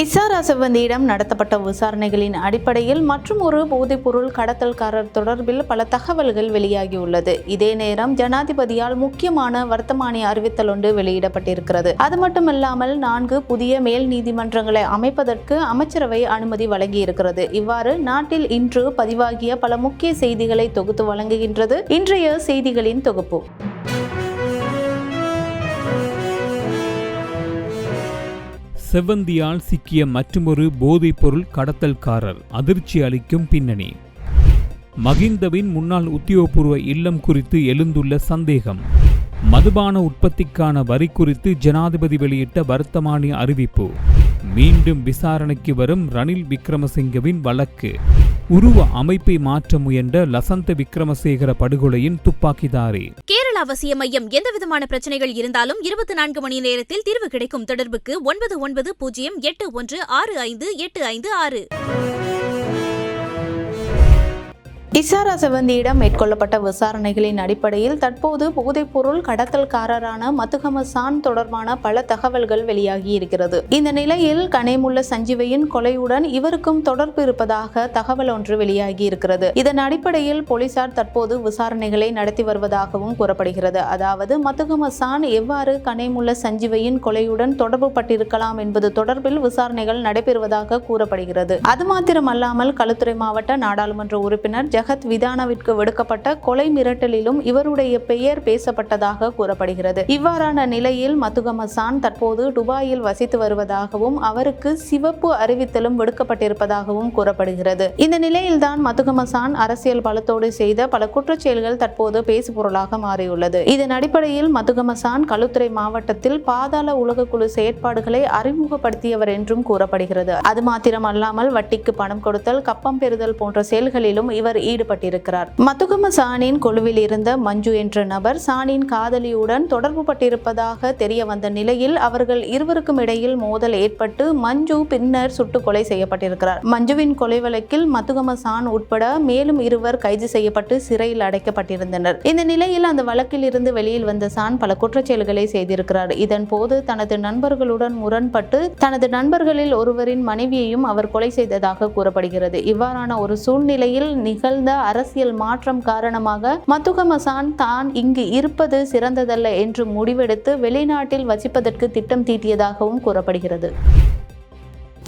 இசாரா அசவந்தியிடம் நடத்தப்பட்ட விசாரணைகளின் அடிப்படையில் மற்றும் ஒரு போதைப்பொருள் கடத்தல்காரர் தொடர்பில் பல தகவல்கள் வெளியாகியுள்ளது. இதே நேரம் ஜனாதிபதியால் முக்கியமான வர்த்தமானி அறிவித்தல் ஒன்று வெளியிடப்பட்டிருக்கிறது. அது மட்டுமல்லாமல் நான்கு புதிய மேல் நீதிமன்றங்களை அமைப்பதற்கு அமைச்சரவை அனுமதி வழங்கியிருக்கிறது. இவ்வாறு நாட்டில் இன்று பதிவாகிய பல முக்கிய செய்திகளை தொகுத்து வழங்குகின்றது. இன்றைய செய்திகளின் தொகுப்பு. செவ்வந்தியால் சிக்கிய மற்றுமொரு போதைப்பொருள் கடத்தல்காரர் அதிர்ச்சி அளிக்கும் பின்னணி. மகிந்தவின் முன்னாள் உத்தியோகபூர்வ இல்லம் குறித்து எழுந்துள்ள சந்தேகம். மதுபான உற்பத்திக்கான வரி குறித்து ஜனாதிபதி வெளியிட்ட வர்த்தமானி அறிவிப்பு. மீண்டும் விசாரணைக்கு வரும் ரணில் விக்ரமசிங்கவின் வழக்கு. உருவ அமைப்பை மாற்ற முயன்ற லசந்த விக்ரமசேகர படுகொலையின் துப்பாக்கிதாரி. கேரள அவசிய மையம் எந்தவிதமான பிரச்சனைகள் இருந்தாலும் இருபத்தி நான்கு மணி நேரத்தில் தீர்வு கிடைக்கும் தொடர்புக்கு ஒன்பது ஒன்பது பூஜ்ஜியம் எட்டு ஒன்று ஆறு ஐந்து எட்டு ஐந்து ஆறு. இசாரா செவந்தியிடம் மேற்கொள்ளப்பட்ட விசாரணைகளின் அடிப்படையில் தற்போது போதைப்பொருள் கடத்தல்காரரான மத்துகமசான் தொடர்பான பல தகவல்கள் வெளியாகி இருக்கிறது. இந்த நிலையில் கனேமுள்ள சஞ்சீவையின் கொலையுடன் இவருக்கும் தொடர்பு இருப்பதாக தகவல் ஒன்று வெளியாகி இருக்கிறது. இதன் அடிப்படையில் போலீசார் தற்போது விசாரணைகளை நடத்தி வருவதாகவும் கூறப்படுகிறது. அதாவது மத்துகமசான் எவ்வாறு கனேமுள்ள சஞ்சீவையின் கொலையுடன் தொடர்பு பட்டிருக்கலாம் என்பது தொடர்பில் விசாரணைகள் நடைபெறுவதாக கூறப்படுகிறது. அது மாத்திரமல்லாமல் களுத்துறை மாவட்ட நாடாளுமன்ற உறுப்பினர் ஜெக ஜெகத் விதானவிற்கு விடுக்கப்பட்ட கொலை மிரட்டலிலும் இவருடைய பெயர் பேசப்பட்டதாக கூறப்படுகிறது. இவ்வாறான நிலையில் மதுகமசான் தற்போது துபாயில் வசித்து வருவதாகவும் அவருக்கு சிவப்பு அறிவித்தலும் விடுக்கப்பட்டிருப்பதாகவும் கூறப்படுகிறது. இந்த நிலையில்தான் மதுகமசான் அரசியல் பலத்தோடு செய்த பல குற்றச்செயல்கள் தற்போது பேசுபொருளாக மாறியுள்ளது. இதன் அடிப்படையில் மதுகமசான் களுத்துறை மாவட்டத்தில் பாதாள உலகக்குழு செயற்பாடுகளை அறிமுகப்படுத்தியவர் என்றும் கூறப்படுகிறது. அது மாத்திரமல்லாமல் வட்டிக்கு பணம் கொடுத்தல் கப்பம் பெறுதல் போன்ற செயல்களிலும் இவர் ஈடுபட்டிருக்கிறார். மத்துகம சானின் குழுவில் இருந்த மஞ்சு என்ற நபர் சானின் காதலியுடன் தொடர்பு பட்டிருப்பதாக தெரிய வந்த நிலையில் அவர்கள் இருவருக்கும் இடையில் மோதல் ஏற்பட்டு மஞ்சு பின்னர் சுட்டுக் கொலை செய்யப்பட்டிருக்கிறார். மஞ்சுவின் கொலை வழக்கில் மத்துகம சான் உட்பட மேலும் இருவர் கைது செய்யப்பட்டு சிறையில் அடைக்கப்பட்டிருந்தனர். இந்த நிலையில் அந்த வழக்கில் இருந்து வெளியில் வந்த சான் பல குற்றச்செயல்களை செய்திருக்கிறார். இதன் போது தனது நண்பர்களுடன் முரண்பட்டு தனது நண்பர்களில் ஒருவரின் மனைவியையும் அவர் கொலை செய்ததாக கூறப்படுகிறது. இவ்வாறான ஒரு சூழ்நிலையில் நிகழ்ந்த அரசியல் மாற்றம் காரணமாக மத்துகமசான் தான் இங்கு இருப்பது சிறந்ததல்ல என்று முடிவெடுத்து வெளிநாட்டில் வசிப்பதற்கு திட்டம் தீட்டியதாகவும் கூறப்படுகிறது.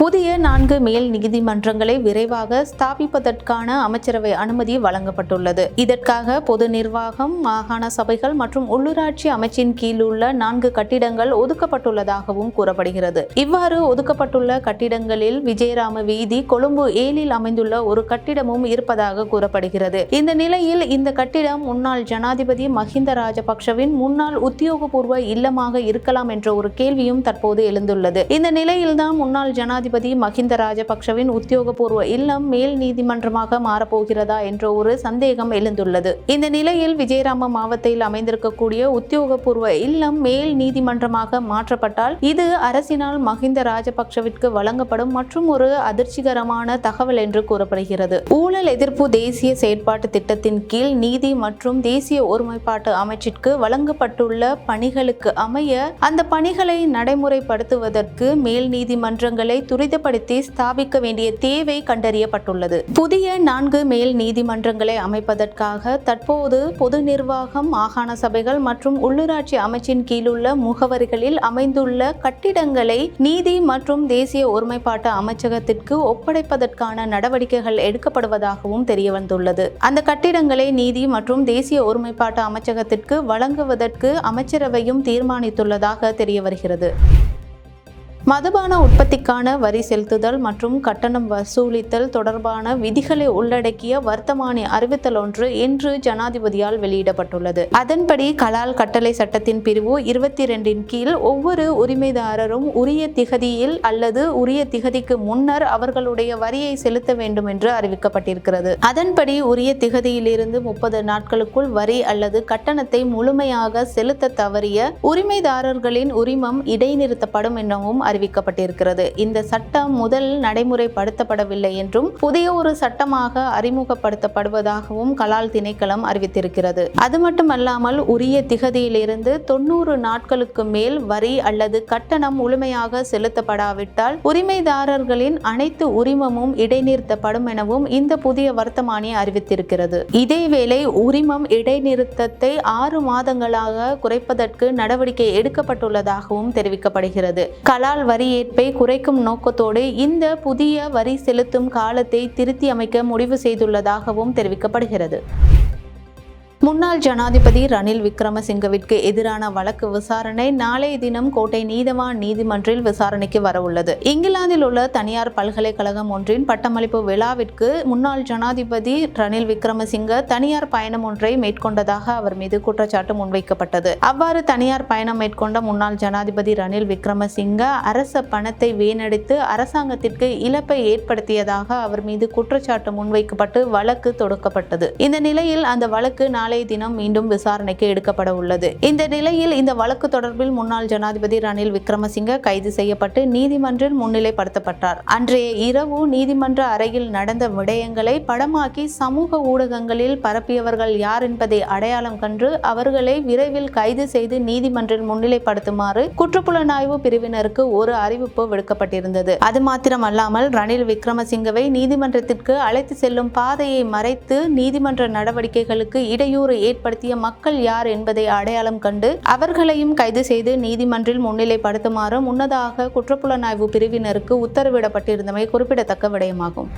புதிய நான்கு மேல் நீதிமன்றங்களை விரைவாக ஸ்தாபிப்பதற்கான அமைச்சரவை அனுமதி வழங்கப்பட்டுள்ளது. இதற்காக பொது நிர்வாகம் மாகாண சபைகள் மற்றும் உள்ளூராட்சி அமைச்சின் கீழ் உள்ள நான்கு கட்டிடங்கள் ஒதுக்கப்பட்டுள்ளதாகவும் கூறப்படுகிறது. இவ்வாறு ஒதுக்கப்பட்டுள்ள கட்டிடங்களில் விஜயராம வீதி கொழும்பு ஏழில் அமைந்துள்ள ஒரு கட்டிடமும் இருப்பதாக கூறப்படுகிறது. இந்த நிலையில் இந்த கட்டிடம் முன்னாள் ஜனாதிபதி மஹிந்த ராஜபக்ஷவின் முன்னாள் உத்தியோகபூர்வ இல்லமாக இருக்கலாம் என்ற ஒரு கேள்வியும் தற்போது எழுந்துள்ளது. இந்த நிலையில்தான் முன்னாள் ஜனாதிபதி மஹிந்த ராஜபக்ஷவின் உத்தியோகபூர்வ இல்லம் மேல் நீதிமன்றமாக மாறப்போகிறதா என்ற ஒரு சந்தேகம் எழுந்துள்ளது. இந்த நிலையில் விஜயராம மாவட்டத்தில் அமைந்திருக்கக்கூடிய உத்தியோகபூர்வ இல்லம் மேல் நீதிமன்றமாக மாற்றப்பட்டால் இது அரசினால் மஹிந்த ராஜபக்ஷவிற்கு வழங்கப்படும் மற்றும் ஒரு அதிர்ச்சிகரமான தகவல் என்று கூறப்படுகிறது. ஊழல் எதிர்ப்பு தேசிய செயற்பாட்டு திட்டத்தின் கீழ் நீதி மற்றும் தேசிய ஒருமைப்பாட்டு அமைச்சிற்கு வழங்கப்பட்டுள்ள பணிகளுக்கு அமைய அந்த பணிகளை நடைமுறைப்படுத்துவதற்கு மேல் நீதிமன்றங்களை துரிதப்படுத்தி ஸ்தாபிக்க வேண்டிய தேவை கண்டறியப்பட்டுள்ளது. புதிய நான்கு மேல் நீதிமன்றங்களை அமைப்பதற்காக தற்போது பொது நிர்வாகம் மாகாண சபைகள் மற்றும் உள்ளூராட்சி அமைச்சின் கீழுள்ள முகவரிகளில் அமைந்துள்ள கட்டிடங்களை நீதி மற்றும் தேசிய ஒருமைப்பாட்டு அமைச்சகத்திற்கு ஒப்படைப்பதற்கான நடவடிக்கைகள் எடுக்கப்படுவதாகவும் தெரியவந்துள்ளது. அந்த கட்டிடங்களை நீதி மற்றும் தேசிய ஒருமைப்பாட்டு அமைச்சகத்திற்கு வழங்குவதற்கு அமைச்சரவையும் தீர்மானித்துள்ளதாக தெரிய வருகிறது மதுபான உற்பத்திக்கான வரி செலுத்துதல் மற்றும் கட்டணம் வசூலித்தல் தொடர்பான விதிகளை உள்ளடக்கிய வர்த்தமானி அறிவித்தல் ஒன்று இன்று ஜனாதிபதியால் வெளியிடப்பட்டுள்ளது. அதன்படி கலால் கட்டளை சட்டத்தின் பிரிவு இருபத்தி இரண்டின் கீழ் ஒவ்வொரு உரிமைதாரரும் உரிய திகதியில் அல்லது உரிய திகதிக்கு முன்னர் அவர்களுடைய வரியை செலுத்த வேண்டும் என்று அறிவிக்கப்பட்டிருக்கிறது. அதன்படி உரிய திகதியிலிருந்து முப்பது நாட்களுக்குள் வரி அல்லது கட்டணத்தை முழுமையாக செலுத்த தவறிய உரிமைதாரர்களின் உரிமம் இடைநிறுத்தப்படும் எனவும் அறிவிக்கப்பட்டது அறிவிக்கப்பட்டிருக்கிறது. இந்த சட்டம் முதல் நடைமுறைப்படுத்தப்படவில்லை என்றும் புதிய ஒரு சட்டமாக அறிமுகப்படுத்தப்படுவதாகவும் கலால் திணைக்களம் அறிவித்திருக்கிறது. அது மட்டுமல்லாமல் உரிய திகதியிலிருந்து தொண்ணூறு நாட்களுக்கு மேல் வரி அல்லது கட்டணம் முழுமையாக செலுத்தப்படாவிட்டால் உரிமைதாரர்களின் அனைத்து உரிமமும் இடைநிறுத்தப்படும் எனவும் இந்த புதிய வர்த்தமானி அறிவித்திருக்கிறது. இதேவேளை உரிமம் இடைநிறுத்தத்தை ஆறு மாதங்களாக குறைப்பதற்கு நடவடிக்கை எடுக்கப்பட்டுள்ளதாகவும் தெரிவிக்கப்படுகிறது. கலால் வரி ஏற்பை குறைக்கும் நோக்கத்தோடு இந்த புதிய வரி செலுத்தும் காலத்தை திருத்தி அமைக்க முடிவு செய்துள்ளதாகவும் தெரிவிக்கப்படுகிறது. முன்னாள் ஜனாதிபதி ரணில் விக்ரமசிங்கவிற்கு எதிரான வழக்கு விசாரணை நாளைய தினம் கோட்டை நீதவான் நீதிமன்றில் விசாரணைக்கு வரவுள்ளது. இங்கிலாந்தில் உள்ள தனியார் பல்கலைக்கழகம் ஒன்றின் பட்டமளிப்பு விழாவிற்கு முன்னாள் ஜனாதிபதி ரணில் விக்ரமசிங்க தனியார் பயணம் ஒன்றை மேற்கொண்டதாக அவர் மீது குற்றச்சாட்டு முன்வைக்கப்பட்டது. அவ்வாறு தனியார் பயணம் மேற்கொண்ட முன்னாள் ஜனாதிபதி ரணில் விக்ரமசிங்க அரச பணத்தை வீணடித்து அரசாங்கத்திற்கு இழப்பை ஏற்படுத்தியதாக அவர் மீது குற்றச்சாட்டு முன்வைக்கப்பட்டு வழக்கு தொடுக்கப்பட்டது. இந்த நிலையில் அந்த வழக்கு நாளை நாளைய தினம் மீண்டும் விசாரணைக்கு எடுக்கப்பட உள்ளது. இந்த நிலையில் இந்த வழக்கு தொடர்பில் முன்னாள் ஜனாதிபதி ரணில் விக்ரமசிங்க கைது செய்யப்பட்டு நீதிமன்றில் முன்னிலைப்படுத்தப்பட்டார். அன்றைய இரவு நீதிமன்ற அறையில் நடந்த விடயங்களை படமாக்கி சமூக ஊடகங்களில் பரப்பியவர்கள் யார் என்பதை அடையாளம் கண்டு அவர்களை விரைவில் கைது செய்து நீதிமன்றில் முன்னிலைப்படுத்துமாறு குற்றப்புலனாய்வு பிரிவினருக்கு ஒரு அறிவிப்பு விடுக்கப்பட்டிருந்தது. அது மாத்திரமல்லாமல் ரணில் விக்ரமசிங்கவை நீதிமன்றத்திற்கு அழைத்து செல்லும் பாதையை மறைத்து நீதிமன்ற நடவடிக்கைகளுக்கு இடையூறு ஏற்படுத்திய மக்கள் யார் என்பதை அடையாளம் கண்டு அவர்களையும் கைது செய்து நீதிமன்றில் முன்னிலைப்படுத்துமாறு முன்னதாக குற்றப்புலனாய்வு பிரிவினருக்கு உத்தரவிடப்பட்டிருந்தமை குறிப்பிடத்தக்க விடயமாகும்.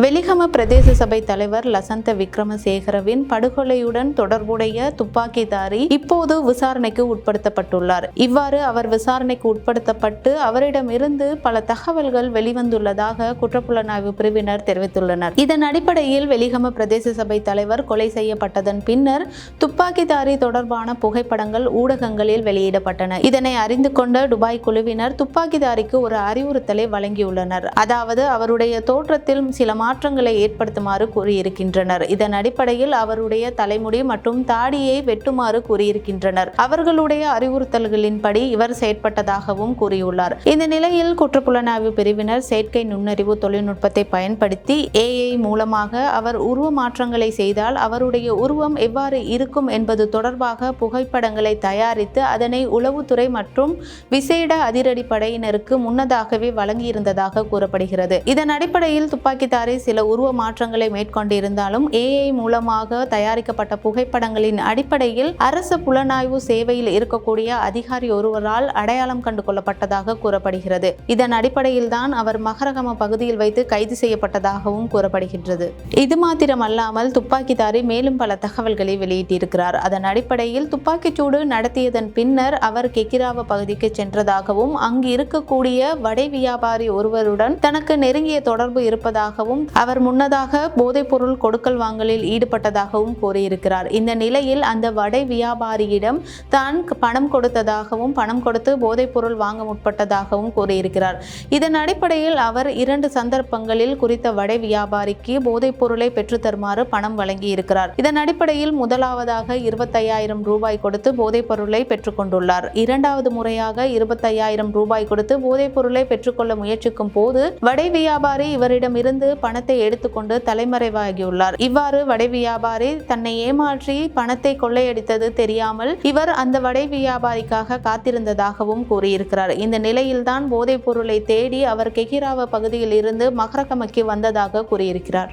வெலிகம பிரதேச சபை தலைவர் லசந்த விக்ரமசேகரவின் படுகொலையுடன் தொடர்புடைய துப்பாக்கிதாரி இப்போது விசாரணைக்கு உட்படுத்தப்பட்டுள்ளார். இவ்வாறு அவர் விசாரணைக்கு உட்படுத்தப்பட்டு அவரிடமிருந்து பல தகவல்கள் வெளிவந்துள்ளதாக குற்றப்புலனாய்வு பிரிவினர் தெரிவித்துள்ளனர். இதன் அடிப்படையில் வெலிகம பிரதேச சபை தலைவர் கொலை செய்யப்பட்டதன் பின்னர் துப்பாக்கிதாரி தொடர்பான புகைப்படங்கள் ஊடகங்களில் வெளியிடப்பட்டன. இதனை அறிந்து கொண்ட துபாய் குழுவினர் துப்பாக்கிதாரிக்கு ஒரு அறிவுறுத்தலை வழங்கியுள்ளனர். அதாவது அவருடைய தோற்றத்தில் சில மாற்றங்களை ஏற்படுத்துமாறு கூறியிருக்கின்றனர். இதன் அடிப்படையில் அவருடைய தலைமுடி மற்றும் தாடியை வெட்டுமாறு கூறியிருக்கின்றனர். அவர்களுடைய அறிவுறுத்தல்களின்படி இவர் செயற்பட்டதாகவும் கூறியுள்ளார். இந்த நிலையில் குற்றப்புலனாய்வு பிரிவினர் செயற்கை நுண்ணறிவு தொழில்நுட்பத்தை பயன்படுத்தி ஏஐ மூலமாக அவர் உருவ மாற்றங்களை செய்தால் அவருடைய உருவம் எவ்வாறு இருக்கும் என்பது தொடர்பாக புகைப்படங்களை தயாரித்து அதனை உளவுத்துறை மற்றும் விசேட அதிரடிப்படையினருக்கு முன்னதாகவே வழங்கியிருந்ததாக கூறப்படுகிறது. இதன் அடிப்படையில் துப்பாக்கிதாரி சில உருவ மாற்றங்களை மேற்கொண்டிருந்தாலும் ஏஐ மூலமாக தயாரிக்கப்பட்ட புகைப்படங்களின் அடிப்படையில் அரசு புலனாய்வு சேவையில் இருக்கக்கூடிய அதிகாரி ஒருவரால் அடையாளம் கண்டு கொள்ளப்பட்டதாக கூறப்படுகிறது. இதன் அடிப்படையில் தான் அவர் மகரகம பகுதியில் வைத்து கைது செய்யப்பட்டதாகவும் கூறப்படுகின்றது. இது மாத்திரமல்லாமல் துப்பாக்கிதாரி மேலும் பல தகவல்களை வெளியிட்டிருக்கிறார். அதன் அடிப்படையில் துப்பாக்கிச்சூடு நடத்தியதன் பின்னர் அவர் கெக்கிராவ பகுதிக்கு சென்றதாகவும் அங்கு இருக்கக்கூடிய வடை வியாபாரி ஒருவருடன் தனக்கு நெருங்கிய தொடர்பு இருப்பதாகவும் அவர் முன்னதாக போதைப்பொருள் கொடுக்கல் வாங்கலில் ஈடுபட்டதாகவும் கூறியிருக்கிறார். இந்த நிலையில் அந்த வடை வியாபாரியிடம் தான் பணம் கொடுத்ததாகவும் பணம் கொடுத்து போதைப்பொருள் வாங்க முற்பட்டதாகவும் கூறியிருக்கிறார். இதன் அடிப்படையில் அவர் இரண்டு சந்தர்ப்பங்களில் குறித்த வடை வியாபாரிக்கு போதைப் பொருளை பெற்றுத்தருமாறு பணம் வழங்கியிருக்கிறார். இதன் அடிப்படையில் முதலாவதாக இருபத்தையாயிரம் ரூபாய் கொடுத்து போதைப் பொருளை பெற்றுக்கொண்டுள்ளார் இரண்டாவது முறையாக இருபத்தையாயிரம் ரூபாய் கொடுத்து போதைப் பொருளை பெற்றுக்கொள்ள முயற்சிக்கும் போது வடை வியாபாரி இவரிடமிருந்து பணத்தை எடுத்துக்கொண்டு தலைமறைவாகியுள்ளார். இவ்வாறு வடை வியாபாரி தன்னை ஏமாற்றி பணத்தை கொள்ளையடித்தது தெரியாமல் இவர் அந்த வடை வியாபாரிக்காக காத்திருந்ததாகவும் கூறியிருக்கிறார். இந்த நிலையில்தான் போதைப் பொருளை தேடி அவர் கெகிராவ பகுதியில் இருந்து மகரகமக்கு வந்ததாக கூறியிருக்கிறார்.